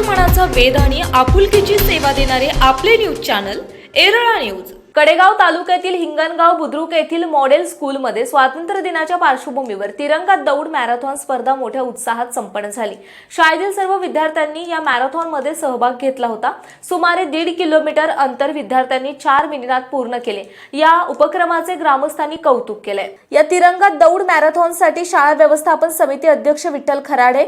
मनाचा वेद आणि आपुलकीची सेवा देणारे आपले news channel Erala news. Kadegaon तालुक्यातील हिंगणगाव बुद्रुक येथील मॉडेल स्कूलमध्ये स्वातंत्र्य दिनाच्या पार्श्वभूमीवर तिरंगा दौड मॅरेथॉन स्पर्धा मोठ्या उत्साहात संपन्न झाली. शाळेतील सर्व विद्यार्थ्यांनी या मॅरेथॉनमध्ये सहभाग घेतला होता. सुमारे दीड किलोमीटर अंतर विद्यार्थ्यांनी चार मिनिटात पूर्ण केले. या उपक्रमाचे ग्रामस्थांनी कौतुक केले. या तिरंगा दौड मॅरेथॉनसाठी शाळा व्यवस्थापन समिती अध्यक्ष विठ्ठल खराडे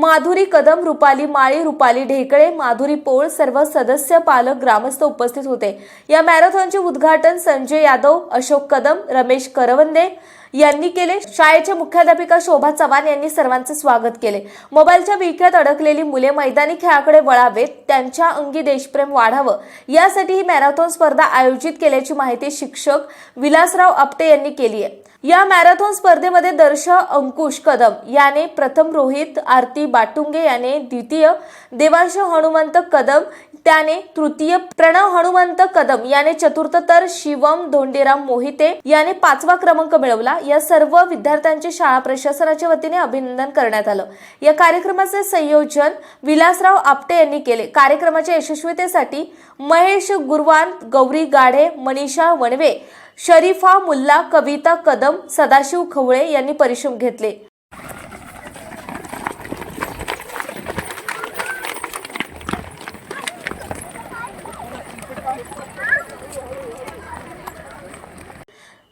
माधुरी कदम रुपाली माळी रुपाली ढेकळे माधुरी पोळ सर्व सदस्य पालक ग्रामस्थ उपस्थित होते. या मॅरेथॉनचे उद्घाटन संजय यादव अशोक कदम रमेश करवंदे यांनी केले. शाळेच्या मुख्याध्यापिका शोभा चव्हाण यांनी सर्वांचे स्वागत केले. मोबाईलच्या विळख्यात अडकलेली मुले मैदानी खेळाकडे वळावेत त्यांच्या अंगी देशप्रेम वाढावं. यासाठी ही मॅरेथॉन स्पर्धा आयोजित केल्याची माहिती शिक्षक विलासराव आपटे यांनी केली आहे. या मॅरेथॉन स्पर्धेमध्ये दर्श अंकुश कदम याने प्रथम रोहित आरती बाटुंगे याने द्वितीय देवांश हनुमंत कदम त्याने तृतीय प्रणव हनुमंत कदम याने चतुर्थ तर शिवम धोंडीराम मोहिते याने पाचवा क्रमांक मिळवला. या सर्व विद्यार्थ्यांचे शाळा प्रशासनाच्या वतीने अभिनंदन करण्यात आलं. या कार्यक्रमाचे संयोजन विलासराव आपटे यांनी केले. कार्यक्रमाच्या यशस्वीतेसाठी महेश गुरवान गौरी गाढे मनीषा वणवे शरीफा मुल्ला कविता कदम सदाशिव खवळे यांनी परिश्रम घेतले.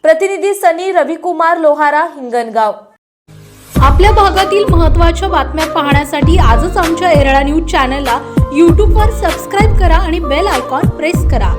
प्रतिनिधी सनी रविकुमार लोहारा हिंगणगाव. आपल्या भागातील महत्त्वाच्या बातम्या पाहण्यासाठी आजच आमच्या एरळा न्यूज चॅनलला यूट्यूबवर सबस्क्राईब करा आणि बेल आयकॉन प्रेस करा.